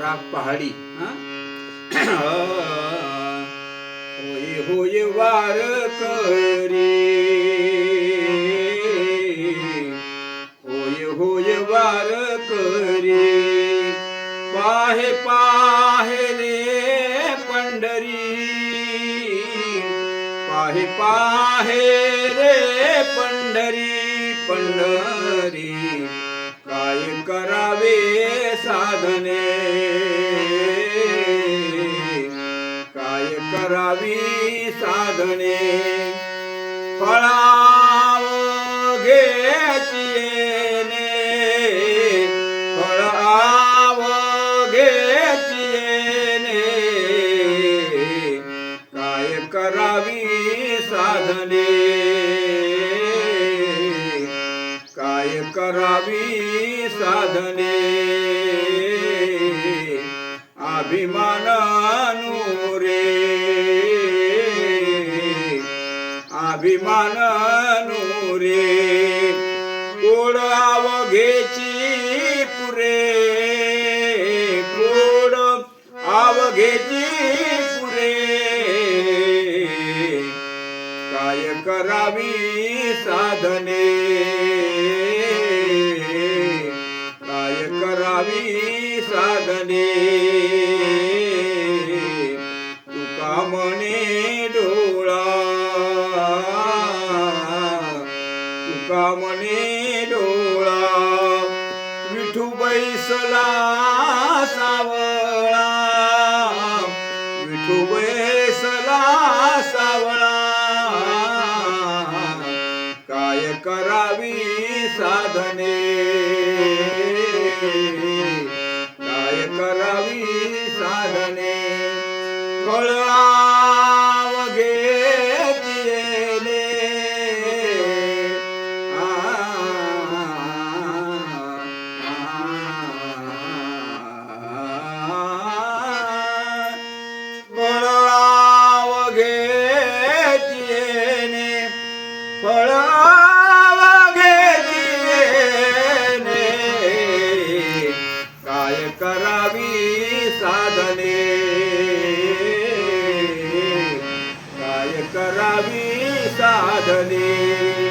राग पहाडी हा? होय होय वार होय होय वार करी. पाहे पाहे रे पंढरी. पाहे पाहे रे पंढरी पंढरी. काय करावे साधने? नावी साधने. फळाव घ्यायची फळाव घ्यायची काय करावी साधने? काय करावी साधने? अभिमान अभिमान नुरे गोड आवघेची पुरे गोड आवघेची पुरे. काय करावी साधने? काय करावी साधने? तुका म्हणे डो तुका डोळा विठू बैसला सावळा. विठू बैसला सावळा. काय करावी साधने? काय करावी साधने? कळा काय करावी साधने? काय करावी साधने?